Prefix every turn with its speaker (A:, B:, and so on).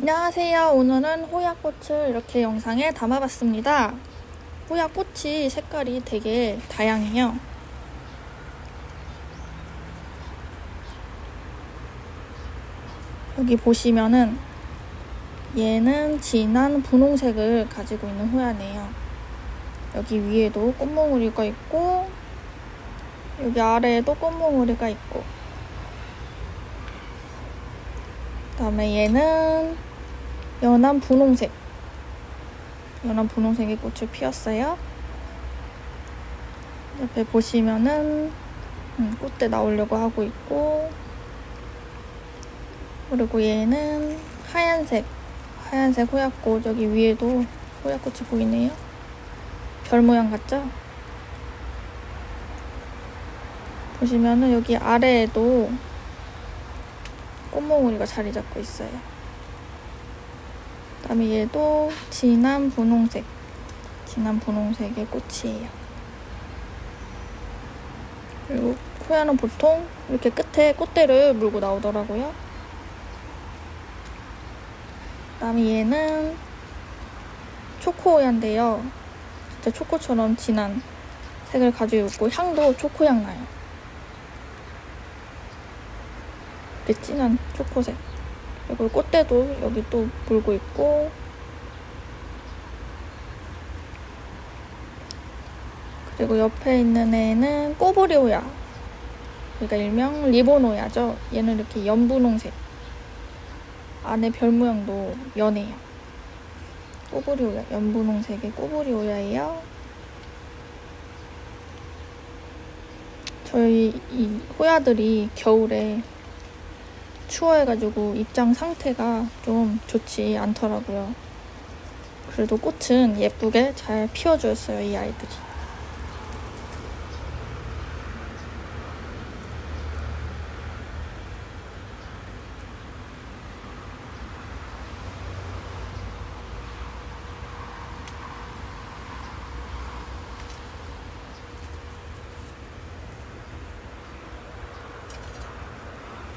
A: 안녕하세요. 오늘은 호야꽃을 이렇게 영상에 담아봤습니다. 호야꽃이 색깔이 되게 다양해요. 여기 보시면은 얘는 진한 분홍색을 가지고 있는 호야네요. 여기 위에도 꽃몽우리가 있고 여기 아래에도 꽃몽우리가 있고 그 다음에 얘는 연한 분홍색 연한 분홍색의 꽃을 피웠어요. 옆에 보시면은 음, 꽃대 나오려고 하고 있고 그리고 얘는 하얀색 하얀색 호약꽃 여기 위에도 호약꽃이 보이네요. 별 모양 같죠? 보시면은 여기 아래에도 꽃몽우리가 자리 잡고 있어요. 그다음에 얘도 진한 분홍색, 진한 분홍색의 꽃이에요. 그리고 호야는 보통 이렇게 끝에 꽃대를 물고 나오더라고요. 그다음에 얘는 초코호야인데요. 진짜 초코처럼 진한 색을 가지고 있고 향도 초코향 나요. 진한 초코색. 그리고 꽃대도 여기 또 물고 있고 그리고 옆에 있는 애는 꼬부리호야. 그러니까 일명 리본호야죠. 얘는 이렇게 연분홍색. 안에 별 모양도 연해요. 꼬부리호야. 연분홍색의 꼬부리호야예요. 저희 이 호야들이 겨울에 추워해가지고 입장 상태가 좀 좋지 않더라고요. 그래도 꽃은 예쁘게 잘 피워주었어요, 이 아이들이.